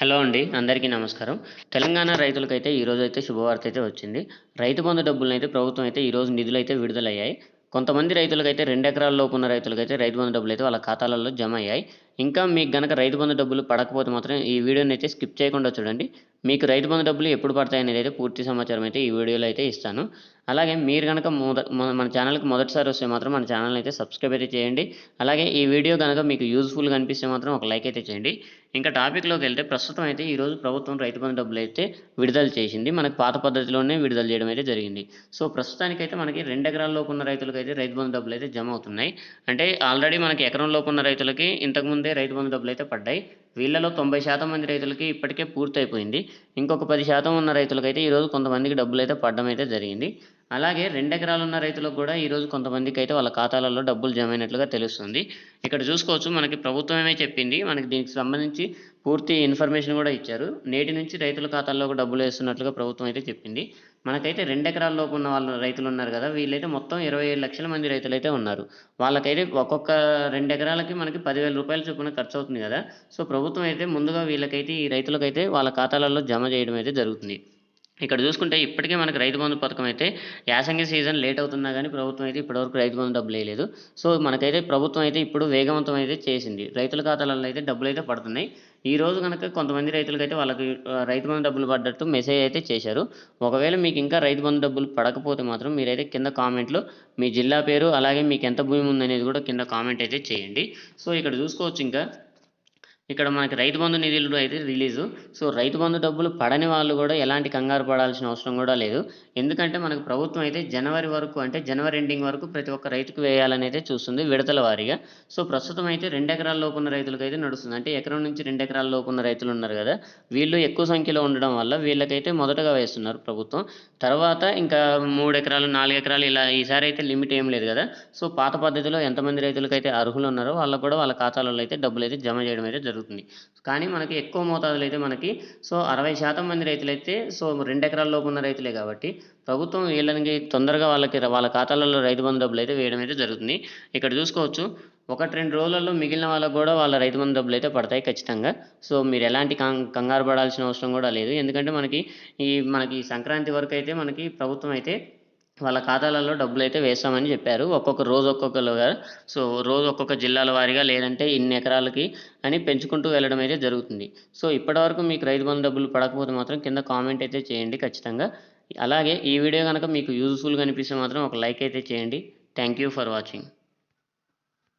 Hello అండి అందరికీ నమస్కారం. తెలంగాణ రైతులకైతే ఈరోజు అయితే శుభవార్త అయితే వచ్చింది. రైతు బంధు డబ్బులను అయితే ప్రభుత్వం అయితే ఈరోజు నిధులు అయితే విడుదలయ్యాయి. కొంతమంది రైతులకైతే రెండు ఎకరాల లోపు ఉన్న రైతులకైతే రైతు బంధు డబ్బులు అయితే వాళ్ళ ఖాతాలలో జమ అయ్యాయి. ఇంకా మీకు గనక రైతు బంధు డబ్బులు పడకపోతే మాత్రం ఈ వీడియోని అయితే స్కిప్ చేయకుండా చూడండి. మీకు రైతు బంధు డబ్బులు ఎప్పుడు పడతాయి అనేది అయితే పూర్తి సమాచారం అయితే ఈ వీడియోలో అయితే ఇస్తాను. అలాగే మీరు కనుక మన ఛానల్కి మొదటిసారి వస్తే మాత్రం మన ఛానల్ అయితే సబ్స్క్రైబ్ అయితే చేయండి. అలాగే ఈ వీడియో కనుక మీకు యూజ్ఫుల్గా అనిపిస్తే మాత్రం ఒక లైక్ అయితే చేయండి. ఇంకా టాపిక్లోకి వెళ్తే ప్రస్తుతం అయితే ఈరోజు ప్రభుత్వం రైతు బంధు డబ్బులు అయితే విడుదల చేసింది. మనకు పాత పద్ధతిలోనే విడుదల చేయడం అయితే జరిగింది. సో ప్రస్తుతానికైతే మనకి రెండు ఎకరాల ఉన్న రైతులకు అయితే రైతు బంధు డబ్బులు అయితే జమ అవుతున్నాయి. అంటే ఆల్రెడీ మనకి ఎకరం ఉన్న రైతులకి ఇంతకుముందు రైతు బంధు డబ్బులు అయితే పడ్డాయి. వీళ్ళలో తొంభై శాతం మంది రైతులకి ఇప్పటికే పూర్తయిపోయింది. ఇంకొక పది శాతం ఉన్న రైతులకైతే ఈరోజు కొంతమందికి డబ్బులు అయితే పడడం అయితే జరిగింది. అలాగే రెండు ఎకరాలు ఉన్న రైతులకు కూడా ఈరోజు కొంతమందికి అయితే వాళ్ళ ఖాతాలలో డబ్బులు జమ అయినట్లుగా తెలుస్తుంది. ఇక్కడ చూసుకోవచ్చు మనకి ప్రభుత్వమే చెప్పింది మనకి దీనికి సంబంధించి పూర్తి ఇన్ఫర్మేషన్ కూడా ఇచ్చారు. నేటి నుంచి రైతుల ఖాతాల్లో డబ్బులు వేస్తున్నట్లుగా ప్రభుత్వం అయితే చెప్పింది. మనకైతే రెండు ఉన్న వాళ్ళు రైతులు ఉన్నారు కదా వీళ్ళైతే మొత్తం ఇరవై ఏడు లక్షల మంది రైతులు అయితే ఉన్నారు. వాళ్ళకైతే ఒక్కొక్క రెండు ఎకరాలకి మనకి పదివేల రూపాయల చొప్పున ఖర్చు అవుతుంది కదా. సో ప్రభుత్వం అయితే ముందుగా వీళ్ళకైతే ఈ రైతులకైతే వాళ్ళ ఖాతాలలో జమ చేయడం అయితే జరుగుతుంది. ఇక్కడ చూసుకుంటే ఇప్పటికే మనకి రైతు బంధు పథకం అయితే యాసంగి సీజన్ లేట్ అవుతున్నా కానీ ప్రభుత్వం అయితే ఇప్పటివరకు రైతు బంధు డబ్బులు వేయలేదు. సో మనకైతే ప్రభుత్వం అయితే ఇప్పుడు వేగవంతం అయితే చేసింది. రైతుల ఖాతాలలో అయితే డబ్బులు అయితే పడుతున్నాయి. ఈ రోజు కనుక కొంతమంది రైతులకైతే వాళ్ళకి రైతు బంధు డబ్బులు పడ్డట్టు మెసేజ్ అయితే చేశారు. ఒకవేళ మీకు ఇంకా రైతు బంధు డబ్బులు పడకపోతే మాత్రం మీరైతే కింద కామెంట్లో మీ జిల్లా పేరు అలాగే మీకు ఎంత భూమి ఉందనేది కూడా కింద కామెంట్ అయితే చేయండి. సో ఇక్కడ చూసుకోవచ్చు ఇంకా ఇక్కడ మనకి రైతు బంధు నిధులు అయితే రిలీజు. సో రైతు బంధు డబ్బులు పడని వాళ్ళు కూడా ఎలాంటి కంగారు పడాల్సిన అవసరం కూడా లేదు. ఎందుకంటే మనకు ప్రభుత్వం అయితే జనవరి వరకు అంటే జనవరి ఎండింగ్ వరకు ప్రతి ఒక్క రైతుకు వేయాలని అయితే చూస్తుంది విడతల వారీగా. సో ప్రస్తుతం అయితే రెండు ఎకరాల లోపు ఉన్న రైతులకు అయితే నడుస్తుంది. అంటే ఎకరం నుంచి రెండు ఎకరాల లోపు ఉన్న రైతులు ఉన్నారు కదా. వీళ్ళు ఎక్కువ సంఖ్యలో ఉండడం వల్ల వీళ్ళకైతే మొదటగా వేస్తున్నారు ప్రభుత్వం. తర్వాత ఇంకా మూడు ఎకరాలు నాలుగు ఎకరాలు ఇలా ఈసారి అయితే లిమిట్ ఏం లేదు కదా. సో పాత పద్ధతిలో ఎంతమంది రైతులకైతే అర్హులు ఉన్నారో వాళ్ళకు కూడా వాళ్ళ ఖాతాలలో అయితే డబ్బులు అయితే జమ చేయడం అయితే జరుగుతుంది. కానీ మనకి ఎక్కువ మోతాదులో అయితే మనకి సో అరవై శాతం మంది రైతులైతే సో రెండు ఎకరాల్లోపు ఉన్న రైతులే కాబట్టి ప్రభుత్వం వీళ్ళకి తొందరగా వాళ్ళకి వాళ్ళ ఖాతాలలో రైతు బంధు డబ్బులు అయితే వేయడం అయితే జరుగుతుంది. ఇక్కడ చూసుకోవచ్చు ఒకటి రెండు రోజులలో మిగిలిన వాళ్ళకు కూడా వాళ్ళ రైతు బంధు డబ్బులు అయితే పడతాయి ఖచ్చితంగా. సో మీరు ఎలాంటి కంగారు పడాల్సిన అవసరం కూడా లేదు. ఎందుకంటే మనకి ఈ మనకి సంక్రాంతి వరకు అయితే మనకి ప్రభుత్వం అయితే వాళ్ళ ఖాతాలలో డబ్బులు అయితే వేస్తామని చెప్పారు. ఒక్కొక్క రోజు ఒక్కొక్కరుగా సో రోజు ఒక్కొక్క జిల్లాల వారీగా లేదంటే ఇన్ని ఎకరాలకి అని పెంచుకుంటూ వెళ్ళడం అయితే జరుగుతుంది. సో ఇప్పటివరకు మీకు రైతు బంధు డబ్బులు పడకపోతే మాత్రం కింద కామెంట్ అయితే చేయండి ఖచ్చితంగా. అలాగే ఈ వీడియో కనుక మీకు యూజ్ఫుల్గా అనిపిస్తే మాత్రం ఒక లైక్ అయితే చేయండి. Thank you for watching.